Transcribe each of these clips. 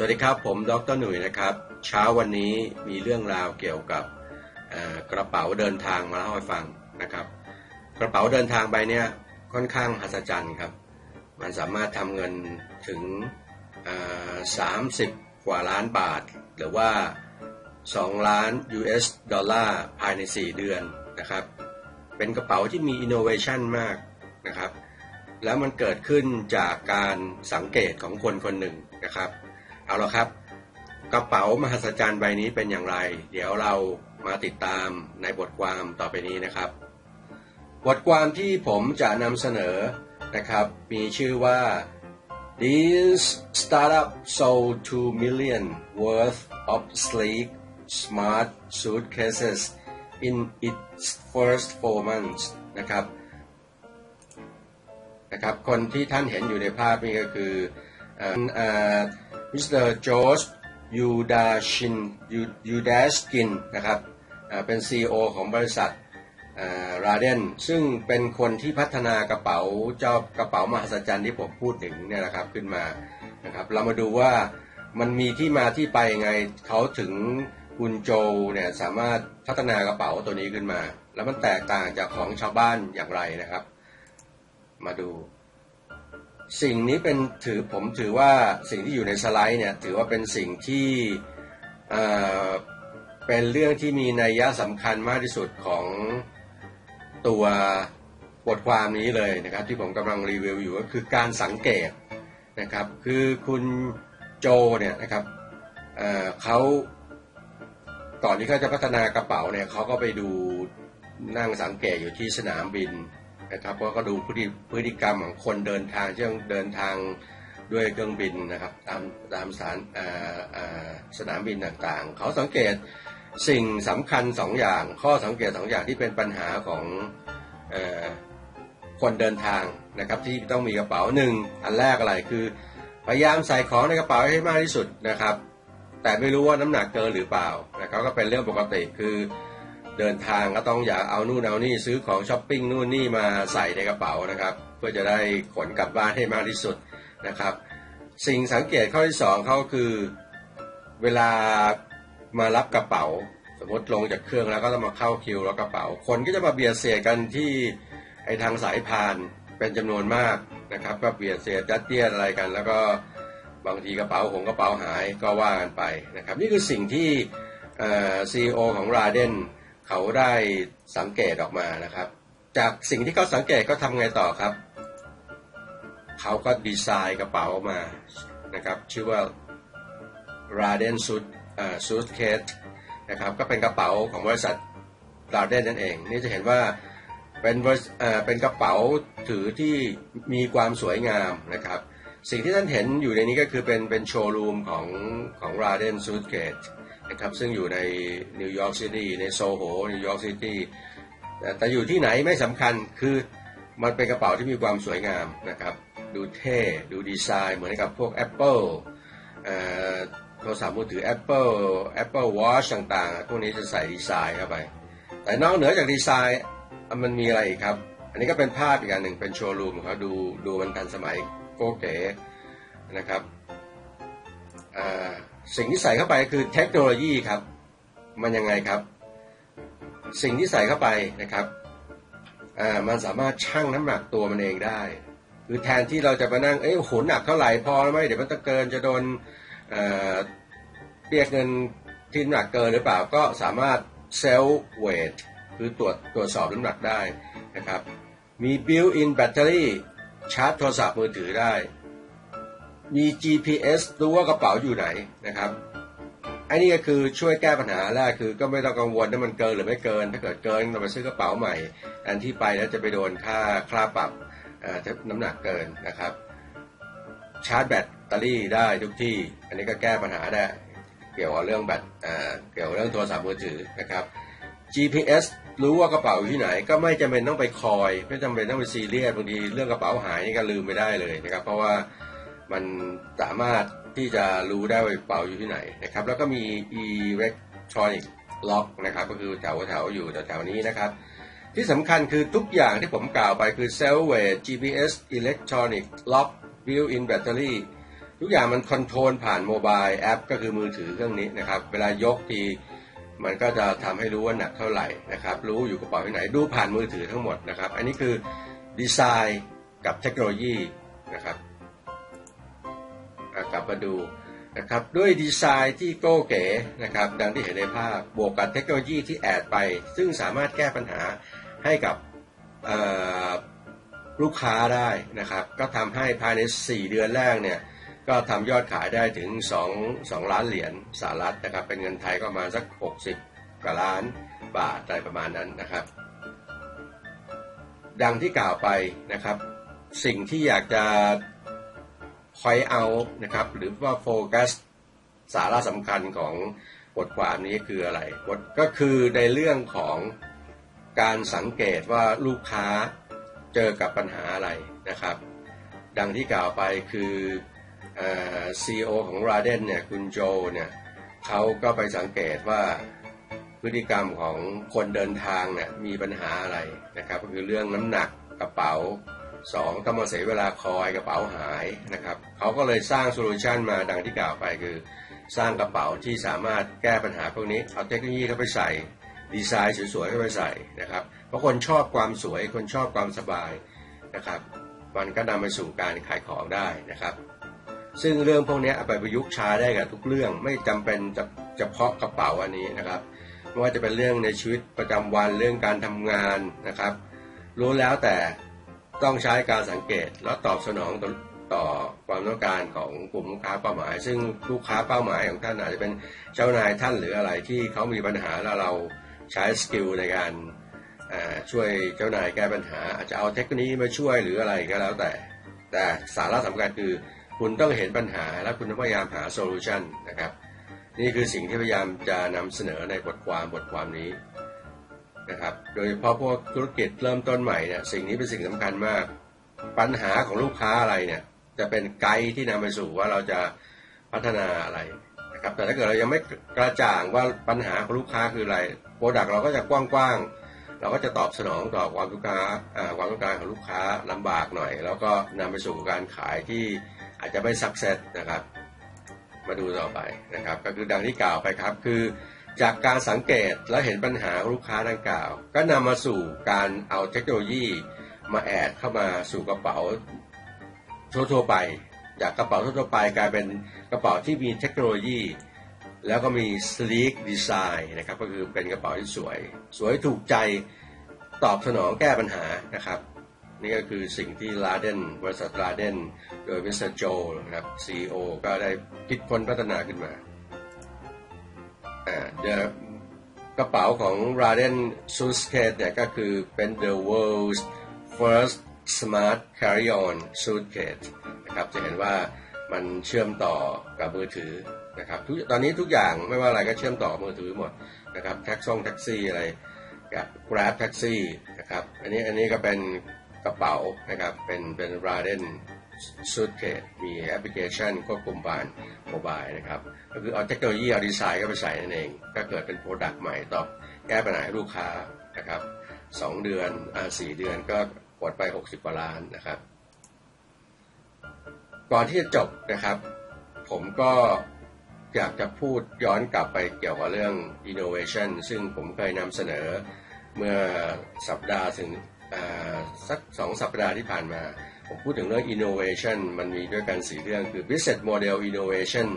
สวัสดีครับ ผมดรหนุ่ยนะครับ เช้าวันนี้มีเรื่องราวเกี่ยวกับกระเป๋าเดินทางมาเล่าให้ฟังนะครับ กระเป๋าเดินทางใบเนี้ยค่อนข้างมหัศจรรย์ครับ มันสามารถทำเงินถึงสามสิบกว่าล้านบาท หรือว่า 2 ล้าน US ดอลลาร์ภายใน 4 เดือนนะครับ เป็นกระเป๋าที่มี innovation มากนะครับ แล้วมันเกิดขึ้นจากการสังเกตของคนคนหนึ่งนะครับเเอาละครับ กระเป๋ามหัศจรรย์ใบนี้เป็นอย่างไร เดี๋ยวเรามาติดตามในบทความต่อไปนี้นะครับ บทความที่ผมจะนำเสนอนะครับ มีชื่อว่า This startup sold 2 million worth of sleek smart suitcases in its first four months นะครับนะครับ คนที่ท่านเห็นอยู่ในภาพนี้ก็คือ มิสเตอร์จอร์จยูดาชินยูดาสกินนะครับเป็น CEO ของบริษัทราเดนซึ่งเป็นคนที่พัฒนากระเป๋าเจ้ากระเป๋ามหัศจรรย์ที่ผมพูดถึงเนี่ยนะครับขึ้นมานะครับเรามาดูว่ามันมีที่มาที่ไปยังไงเขาถึงคุณโจเนี่ยสามารถพัฒนากระเป๋าตัวนี้ขึ้นมา แล้วมันแตกต่างจากของชาวบ้านอย่างไรนะครับ มาดู สิ่งนี้เป็นถือผมถือว่าสิ่งที่อยู่ในสไลด์เนี่ยถือว่าเป็นสิ่งที่เอ่อเป็นเรื่องที่มีนัยยะสำคัญมากที่สุดของตัวบทความนี้เลยนะครับ ที่ผมกำลังรีวิวอยู่ก็คือการสังเกตนะครับ คือคุณโจเนี่ยนะครับเอ่อเขาก่อนที่เขาจะพัฒนากระเป๋าเนี่ยเขาก็ไปดูนั่งสังเกตอยู่ที่สนามบิน นะครับเพราะก็ดูพฤติพฤติกรรมของคนเดินทางที่ต้องเดินทางด้วยเครื่องบินนะครับตามตามสานอ่าอ่าสนามบินต่างๆ เขาสังเกตสิ่งสำคัญสองอย่าง ข้อสังเกตสองอย่างที่เป็นปัญหาของอคนเดินทางนะครับที่ต้องมีกระเป๋าหนึ่งอันแรกอะไรคือ พยายามใส่ของในกระเป๋าให้มากที่สุดนะครับ แต่ไม่รู้ว่าน้ำหนักเกินหรือเปล่านะครับก็เป็นเรื่องปกติคือ เดินทางก็ต้องอยากเอานู่นเอานี่ซื้อของช้อปปิ้งนู่นนี่มาใส่ในกระเป๋านะครับ เพื่อจะได้ขนกลับบ้านให้มากที่สุดนะครับ สิ่งสังเกตข้อที่สองเขาคือเวลามารับกระเป๋า สมมติลงจากเครื่องแล้วก็ต้องมาเข้าคิวแล้วกระเป๋า คนก็จะมาเบียดเสียกันที่ไอทางสายพานเป็นจำนวนมากนะครับ ก็เบียดเสียดัดเยียอะไรกัน แล้วก็บางทีกระเป๋าของกระเป๋าหายก็ว่ากันไปนะครับ นี่คือสิ่งที่ซีอีโอของราเดน เขาได้สังเกตออกมานะครับ จากสิ่งที่เขาสังเกตก็ทำไงต่อครับ เขาก็ดีไซน์กระเป๋ามานะครับ ชื่อว่า Raden Suit Suitcase นะครับก็เป็นกระเป๋าของบริษัท Raden นั่นเอง นี่จะเห็นว่าเป็นบริษัทเอ่อเป็นกระเป๋าถือที่มีความสวยงามนะครับ สิ่งที่ท่านเห็นอยู่ในนี้ก็คือเป็นเป็นโชว์รูมของของ Raden Suitcase นะครับซึ่งอยู่ในนิวยอร์กซิตี้ในโซโหนิวยอร์กซิตี้แต่อยู่ที่ไหนไม่สำคัญคือมันเป็นกระเป๋าที่มีความสวยงามนะครับ ดูเท่ดูดีไซน์เหมือนกับพวก Apple เอ่อโทรศัพท์มือถือ Apple Apple Watch ต่างๆ พวกนี้จะใส่ดีไซน์เข้าไป แต่นอกเหนือจากดีไซน์มันมีอะไรอีกครับ อันนี้ก็เป็นภาพอีกอันหนึ่งเป็นโชว์รูมของเขาดูดูมันทันสมัยโกเก๋นะครับอ่า สิ่งที่ใส่เข้าไปคือเทคโนโลยีครับ มันยังไงครับ สิ่งที่ใส่เข้าไปนะครับอ่ามันสามารถชั่งน้ำหนักตัวมันเองได้ คือแทนที่เราจะมานั่งเอ้ยโหหนักเท่าไหร่พอไหมเดี๋ยวมันจะเกินจะโดนเอ่อเรียกเงินที่น้ำหนักเกินหรือเปล่าก็สามารถเซลล์เวทคือตรวจตรวจสอบน้ำหนักได้นะครับ มี built in battery ชาร์จโทรศัพท์มือถือได้ มี GPS รู้ว่ากระเป๋าอยู่ไหนนะครับอ้นี่ก็คือช่วยแก้ปัญหาแรกคือก็ไม่ต้องกังวลว่ามันเกินหรือไม่เกิน ถ้าเกิดเกินเราไปซื้อกระเป๋าใหม่ อันที่ไปแล้วจะไปโดนค่าค่าปรับน้ำหนักเกินนะครับ ชาร์จแบตเตอรี่ได้ทุกที่ อันนี้ก็แก้ปัญหาได้ เกี่ยวกับเรื่องแบตเกี่ยวกับเรื่องโทรศัพท์มือถือนะครับ GPS รู้ว่ากระเป๋าอยู่ที่ไหน ก็ไม่จำเป็นต้องไปคอย ไม่จำเป็นต้องไปซีเรียสบางทีเรื่องกระเป๋าหายนี่ก็ลืมไปได้เลยนะครับ เพราะว่า มันสามารถที่จะรู้ได้ว่ากระเป๋าอยู่ที่ไหนนะครับ แล้วก็มี electronic lock นะครับ ก็คือแถวแถวอยู่แถวๆนี้นะครับ ที่สำคัญคือทุกอย่างที่ผมกล่าวไปคือ cell weight GPS electronic lock built-in battery ทุกอย่างมันคอนโทรลผ่านโมบายแอปก็คือมือถือเครื่องนี้นะครับ เวลายกทีมันก็จะทำให้รู้ว่าหนักเท่าไหร่นะครับ รู้อยู่กระเป๋าที่ไหน ดูผ่านมือถือทั้งหมดนะครับ อันนี้คือดีไซน์กับเทคโนโลยีนะครับ กลับมาดูนะครับด้วยดีไซน์ที่โก้เก๋นะครับดังที่เห็นในภาพบวกกับเทคโนโลยีที่แอดไป ซึ่งสามารถแก้ปัญหาให้กับลูกค้าได้นะครับ ก็ทำให้ภายใน 4 เดือนแรกเนี่ยก็ทำยอดขายได้ถึง 2 2 ล้านเหรียญสหรัฐนะครับ เป็นเงินไทยก็ประมาณสัก 60 กว่าล้านบาทอะไรประมาณนั้นนะครับ ดังที่กล่าวไปนะครับ สิ่งที่อยากจะ คอยเอานะครับหรือว่าโฟกัสสาระสำคัญของบทความนี้คืออะไรบทก็คือในเรื่องของการสังเกตว่าลูกค้าเจอกับปัญหาอะไรนะครับ ดังที่กล่าวไปคือซีอีโอของราเดนเนี่ยคุณโจเนี่ยเขาก็ไปสังเกตว่าพฤติกรรมของคนเดินทางเนี่ยมีปัญหาอะไรนะครับ ก็คือเรื่องน้ำหนักกระเป๋า สองต้องมาเสียเวลาคอยกระเป๋าหายนะครับเขาก็เลยสร้างโซลูชันมาดังที่กล่าวไปคือ สร้างกระเป๋าที่สามารถแก้ปัญหาพวกนี้ เอาเทคโนโลยีเข้าไปใส่ ดีไซน์สวยๆเข้าไปใส่นะครับ เพราะคนชอบความสวยคนชอบความสบายนะครับ มันก็นำไปสู่การขายของได้นะครับ ซึ่งเรื่องพวกนี้เอาไปประยุกต์ใช้ได้กับทุกเรื่องไม่จำเป็นจะเฉพาะกระเป๋าอันนี้นะครับไม่ว่าจะเป็นเรื่องในชีวิตประจำวันเรื่องการทำงานนะครับรู้แล้วแต่ ต้องใช้การสังเกตแล้วตอบสนองต่อตอความต้องการของกลุ่มลูกค้าเป้าหมาย ซึ่งลูกค้าเป้าหมายของท่านอาจจะเป็นเจ้านายท่านหรืออะไรที่เขามีปัญหาแล้วเราใช้สกิลในการช่วยเจ้านายแก้ปัญหา อาจจะเอาเทคโนโลยีมาช่วยหรืออะไรก็แล้วแต่ แต่สาระสำคัญคือคุณต้องเห็นปัญหาและคุณต้องพยายามหาโซลูชันนะครับ นี่คือสิ่งที่พยายามจะนำเสนอในบทความบทความนี้ นะครับ โดยเฉพาะพวกธุรกิจเริ่มต้นใหม่เนี่ยสิ่งนี้เป็นสิ่งสำคัญมาก ปัญหาของลูกค้าอะไรเนี่ยจะเป็นไกด์ที่นำไปสู่ว่าเราจะพัฒนาอะไรนะครับ แต่ถ้าเกิดเรายังไม่กระจ่างว่าปัญหาของลูกค้าคืออะไรโปรดักต์เราก็จะกว้างๆ เราก็จะตอบสนองต่อความต้องการความต้องการของลูกค้าลำบากหน่อย แล้วก็นำไปสู่การขายที่อาจจะไม่สักเซสนะครับ มาดูต่อไปนะครับ ก็คือดังที่กล่าวไปครับคือ จากการสังเกตและเห็นปัญหาลูกค้าดังกล่าว ก็นำมาสู่การเอาเทคโนโลยีมาแอดเข้ามาสู่กระเป๋าทั่วๆไป จากกระเป๋าทั่วๆไปกลายเป็นกระเป๋าที่มีเทคโนโลยี แล้วก็มี sleek design นะครับก็คือเป็นกระเป๋าที่สวย สวยถูกใจตอบสนองแก้ปัญหานะครับนี่ก็คือสิ่งที่ลาเดนบริษัทลาเดนโดยมิสเตอร์โจนะครับ CEO ก็ได้คิดค้นพัฒนาขึ้นมา กระเป๋าของ Raden Suitcase เนี่ยก็คือเป็น the world's first smart carry-on suitcase นะครับจะเห็นว่ามันเชื่อมต่อกับมือถือนะครับตอนนี้ทุกอย่างไม่ว่าอะไรก็เชื่อมต่อมือถือหมดนะครับแท็กซ่องแท็กซี่อะไรกับ Grab Taxi นะครับอันนี้อันนี้ก็เป็นกระเป๋านะครับเป็นเป็น Raden Suitcase มีแอปพลิเคชันควบคุมผ่านโมบายนะครับก็คือเอาเทคโนโลยีเอาดีไซน์ก็ไปใส่นั่นเอง ก็เกิดเป็นโปรดักต์ใหม่ตอบแก้ปัญหาให้ลูกค้านะครับสองเดือนอ่าสี่เดือนก็กดไป 60กว่าล้านนะครับ ก่อนที่จะจบนะครับ ผมก็อยากจะพูดย้อนกลับไปเกี่ยวกับเรื่อง innovation ซึ่งผมเคยนำเสนอเมื่อสัปดาห์ถึงสักสองสัปดาห์ที่ผ่านมา ผมพูดถึงเรื่อง innovation มันมีด้วยกันสี่เรื่องคือ business model innovation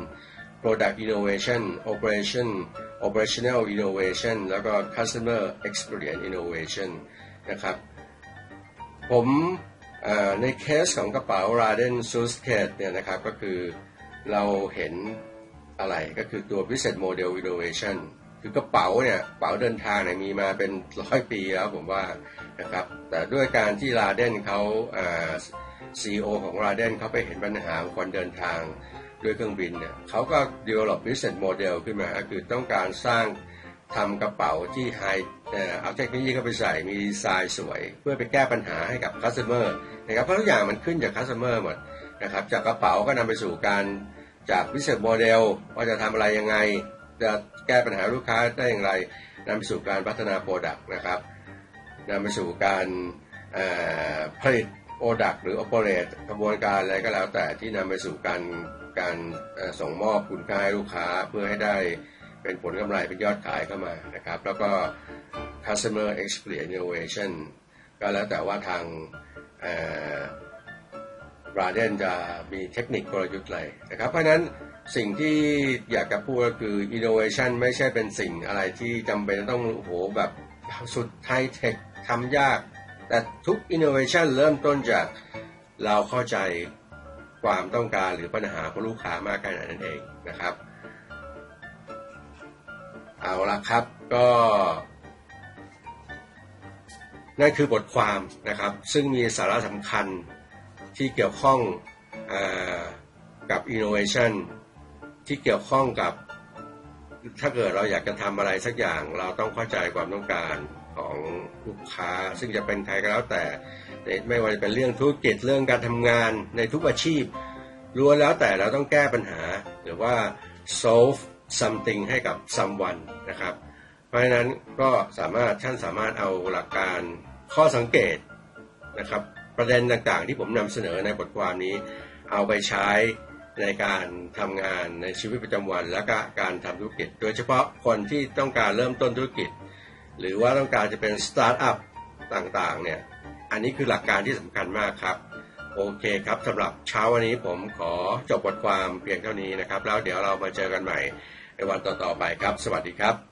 product innovation operation operational innovation แล้วก็ customer experience innovation นะครับ ผมในเคสของกระเป๋า Raden Suitcase เนี่ยนะครับก็คือเราเห็นอะไรก็คือตัว business model innovation คือกระเป๋าเนี่ยกระเป๋าเดินทางเนี่ยมีมาเป็นร้อยปีแล้วผมว่านะครับ แต่ด้วยการที่ Raden เขาเอ่อ CEO ของ Raden เขาไปเห็นปัญหาของคนเดินทางด้วยเครื่องบินเนี่ยเขาก็ develop business model ขึ้นมา คือต้องการสร้างทำกระเป๋าที่ไฮเอาเทคโนโลยีเข้าไปใส่มีดีไซน์สวย เพื่อไปแก้ปัญหาให้กับ customer นะครับเพราะทุกอย่างมันขึ้นจาก customer หมดนะครับจากกระเป๋าก็นำไปสู่การจาก business model ว่าจะทำอะไรยังไง จะแก้ปัญหาลูกค้าได้อย่างไรนำไปสู่การพัฒนา product นะครับนำไปสู่การผลิต product หรือ operate กระบวนการอะไรก็แล้วแต่ที่นำไปสู่การการส่งมอบคุณค่าให้ลูกค้าเพื่อให้ได้เป็นผลกำไรเป็นยอดขายเข้ามานะครับ แล้วก็ customer experience innovation ก็แล้วแต่ว่าทางบราเดนจะมีเทคนิคกลยุทธ์อะไรนะครับ เพราะนั้น สิ่งที่อยากจะพูดก็คือ innovation ไม่ใช่เป็นสิ่งอะไรที่จำเป็นต้องโหแบบสุดไฮเทคทำยาก แต่ทุก innovation เริ่มต้นจากเราเข้าใจความต้องการหรือปัญหาของลูกค้ามากแค่ไหนนั่นเองนะครับ เอาละครับก็นั่นคือบทความนะครับ ซึ่งมีสาระสำคัญที่เกี่ยวข้องอกับ innovation ที่เกี่ยวข้องกับ ถ้าเกิดเราอยากจะทำอะไรสักอย่าง เราต้องเข้าใจความต้องการของลูกค้า ซึ่งจะเป็นใครก็แล้วแต่ไม่ว่าจะเป็นเรื่องธุรกิจเรื่องการทำงานในทุกอาชีพล้วนแล้วแต่เราต้องแก้ปัญหา หรือว่า solve something ให้กับ someone นะครับ เพราะฉะนั้นก็สามารถท่านสามารถเอาหลักการข้อสังเกตนะครับ ประเด็นต่างๆที่ผมนำเสนอในบทความนี้ เอาไปใช้ ในการทำงานในชีวิตประจำวัน และก็การทำธุรกิจ โดยเฉพาะคนที่ต้องการเริ่มต้นธุรกิจ หรือว่าต้องการจะเป็นสตาร์ทอัพต่างๆเนี่ยอันนี้คือหลักการที่สำคัญมากครับ โอเคครับสำหรับเช้าวันนี้ผมขอจบบทความเพียงเท่านี้นะครับ แล้วเดี๋ยวเรามาเจอกันใหม่ในวันต่อๆไปครับ สวัสดีครับ